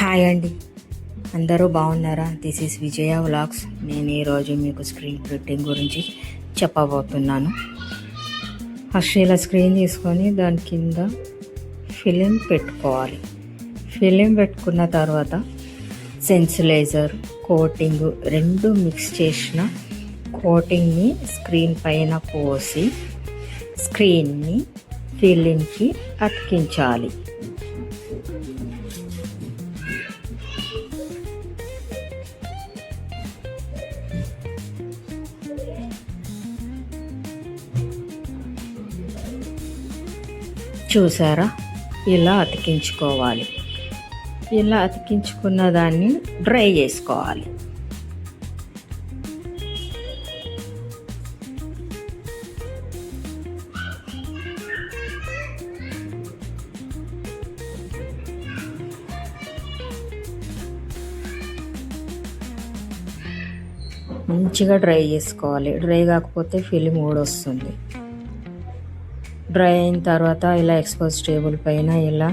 Hi అండి. అందరూ బాగున్నారా? దిస్ ఈస్ విజయ వ్లాగ్స్ నేను ఈరోజు మీకు స్క్రీన్ ప్రింటింగ్ గురించి చెప్పబోతున్నాను. ఫస్ట్ ఇలా స్క్రీన్ తీసుకొని దాని కింద ఫిలిం పెట్టుకోవాలి. ఫిలిం పెట్టుకున్న తర్వాత సెన్సిలైజర్ కోటింగ్ రెండు మిక్స్ చేసిన కోటింగ్ని స్క్రీన్ పైన పోసి స్క్రీన్ని ఫిలింకి అతికించాలి. చూసారా? ఇలా అతికించుకోవాలి. ఇలా అతికించుకున్న దాన్ని డ్రై చేసుకోవాలి. మంచిగా డ్రై చేసుకోవాలి. డ్రై కాకపోతే ఫిలిం ఊడొస్తుంది. డ్రై అయిన తర్వాత ఇలా ఎక్స్పోజ్ టేబుల్ పైన ఇలా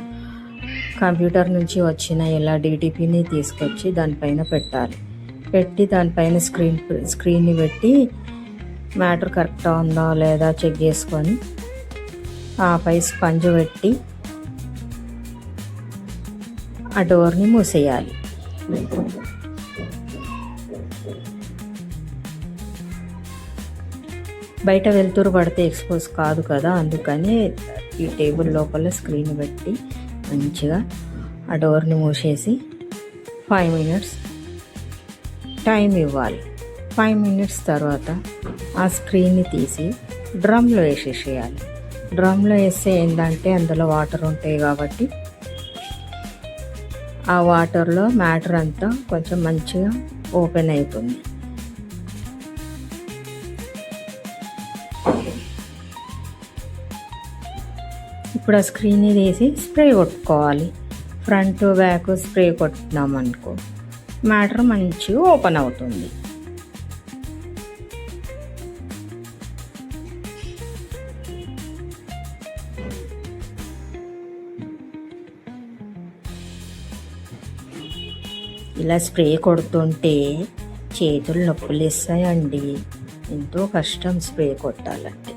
కంప్యూటర్ నుంచి వచ్చిన ఇలా డిటిపిని తీసుకొచ్చి దానిపైన పెట్టాలి. పెట్టి దానిపైన స్క్రీన్ స్క్రీన్ని పెట్టి మ్యాటర్ కరెక్టా ఉందా లేదా చెక్ చేసుకొని ఆపై స్పంజ్ పెట్టి ఆ డోర్ని మూసేయాలి. బయట వెళ్తురు పడితే ఎక్స్పోజ్ కాదు కదా అందుకని ఈ టేబుల్ లోపల స్క్రీన్ పెట్టి మంచిగా ఆ డోర్ని మూసేసి ఫైవ్ మినిట్స్ టైం ఇవ్వాలి. ఫైవ్ మినిట్స్ తర్వాత ఆ స్క్రీన్ని తీసి డ్రమ్లో వేసేసేయాలి. డ్రమ్లో వేస్తే ఏంటంటే అందులో వాటర్ ఉంటాయి కాబట్టి ఆ వాటర్లో మ్యాటర్ అంతా కొంచెం మంచిగా ఓపెన్ అవుతుంది. ఇప్పుడు ఆ స్క్రీన్ వేసి స్ప్రే కొట్టుకోవాలి. ఫ్రంట్ బ్యాక్ స్ప్రే కొట్టినాం అనుకో మ్యాటర్ మంచిగా ఓపెన్ అవుతుంది. ఇలా స్ప్రే కొడుతుంటే చేతులు నొప్పులు ఇస్తాయండి ఎంతో కష్టం స్ప్రే కొట్టాలంటే.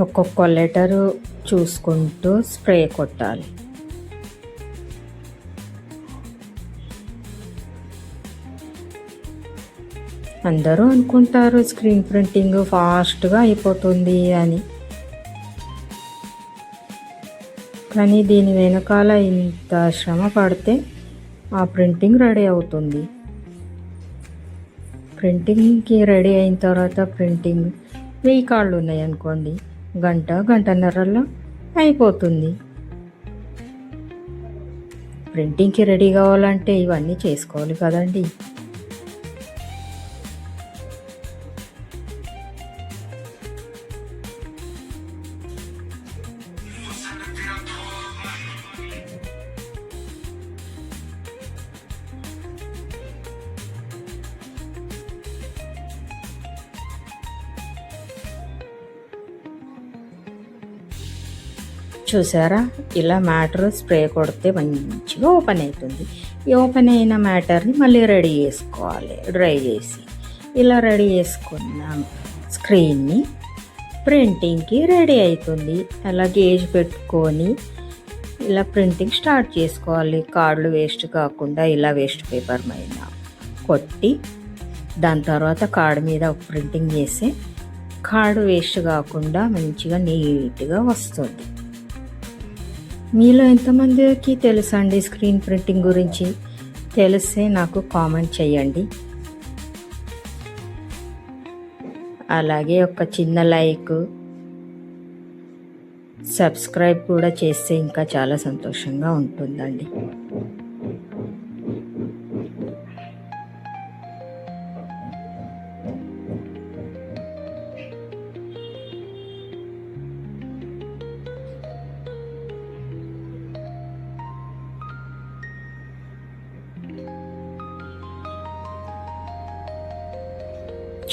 ఒక్కొక్క లెటరు చూసుకుంటూ స్ప్రే కొట్టాలి. అందరూ అనుకుంటారు స్క్రీన్ ప్రింటింగ్ ఫాస్ట్గా అయిపోతుంది అని. కానీ దీని వెనకాల ఇంత శ్రమ పడితే ఆ ప్రింటింగ్ రెడీ అవుతుంది. ప్రింటింగ్కి రెడీ అయిన తర్వాత ప్రింటింగ్ వెయ్యి కాళ్ళు ఉన్నాయి అనుకోండి గంట గంటన్నరలో అయిపోతుంది. ప్రింటింగ్కి రెడీ కావాలంటే ఇవన్నీ చేసుకోవాలి కదండి. చూసారా? ఇలా మ్యాటర్ స్ప్రే కొడితే మంచిగా ఓపెన్ అవుతుంది. ఈ ఓపెన్ అయిన మ్యాటర్ని మళ్ళీ రెడీ చేసుకోవాలి. డ్రై చేసి. ఇలా రెడీ చేసుకున్న స్క్రీన్ని ప్రింటింగ్కి రెడీ అవుతుంది. అలా గేజ్ పెట్టుకొని ఇలా ప్రింటింగ్ స్టార్ట్ చేసుకోవాలి. కార్డులు వేస్ట్ కాకుండా ఇలా వేస్ట్ పేపర్ మీద కొట్టి దాని తర్వాత కార్డు మీద ప్రింటింగ్ చేసి కార్డు వేస్ట్ కాకుండా మంచిగా నీట్గా వస్తుంది. మీలో ఎంతమందికి తెలుసండి స్క్రీన్ ప్రింటింగ్ గురించి? తెలిస్తే నాకు కామెంట్ చేయండి. అలాగే ఒక చిన్న లైక్. సబ్స్క్రైబ్ కూడా చేస్తే ఇంకా చాలా సంతోషంగా ఉంటుందండి.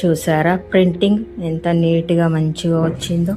చూసారా? ప్రింటింగ్ ఎంత నీట్గా మంచిగా వచ్చిందో.